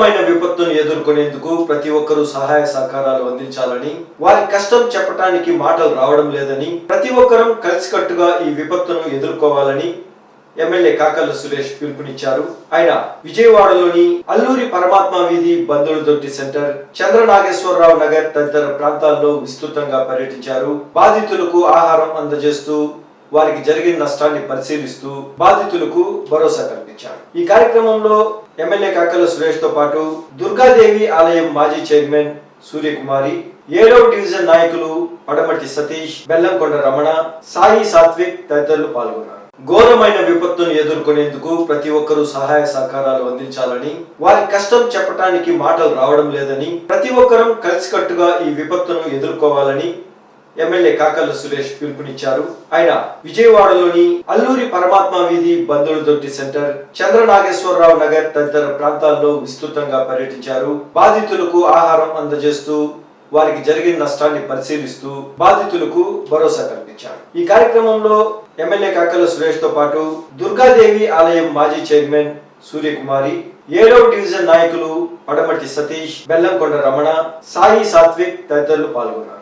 తీవ్రమైన విపత్తును ఎదుర్కొనేందుకు ప్రతి ఒక్కరూ సహాయ సహకారాలు అందించాలని వారి కష్టం చెప్పడానికి మాటలు రావడం లేదని ప్రతి ఒక్కరూ కలిసికట్టుగా ఈ విపత్తును ఎదుర్కోవాలని ఎమ్మెల్యే కాకల సురేష్ పిలుపునిచ్చారు. ఆయన విజయవాడలోని అల్లూరి పరమాత్మ వీధి బంధువుల దొడ్డి సెంటర్ చంద్రనాగేశ్వరరావు నగర్ తదితర ప్రాంతాల్లో విస్తృతంగా పర్యటించారు. బాధితులకు ఆహారం అందజేస్తూ వారికి జరిగిన నష్టాన్ని పరిశీలిస్తూ బాధితులకు భరోసా కల్పించారు. ఈ కార్యక్రమంలో ఎమ్మెల్యే కాకల సురేష్తో పాటు దుర్గాదేవి ఆలయం మాజీ చైర్మన్ సూర్యకుమారి ఏడవ డివిజన్ నాయకులు పడమటి సతీష్ బెల్లంకొండ రమణ సాయి సాత్విక్ తదితరులు పాల్గొన్నారు. ఘోరమైన విపత్తును ఎదుర్కొనేందుకు ప్రతి ఒక్కరూ సహాయ సహకారాలు అందించాలని వారి కష్టం చెప్పడానికి మాటలు రావడం లేదని ప్రతి ఒక్కరూ కలిసికట్టుగా ఈ విపత్తును ఎదుర్కోవాలని ఎమ్మెల్యే కాకర్ల సురేష్ పిలుపునిచ్చారు. ఆయన విజయవాడలోని అల్లూరి పరమాత్మ వీధి బంధువుల దొడ్డి సెంటర్ చంద్రనాగేశ్వరరావు నగర్ తదితర ప్రాంతాల్లో విస్తృతంగా పర్యటించారు. బాధితులకు ఆహారం అందజేస్తూ వారికి జరిగిన నష్టాన్ని పరిశీలిస్తూ బాధితులకు భరోసా కల్పించారు. ఈ కార్యక్రమంలో ఎమ్మెల్యే కాకల సురేష్తో పాటు దుర్గాదేవి ఆలయం మాజీ చైర్మన్ సూర్యకుమారి ఏడవ డివిజన్ నాయకులు పడమటి సతీష్ బెల్లంకొండ రమణ సాయి సాత్విక్ తదితరులు పాల్గొన్నారు.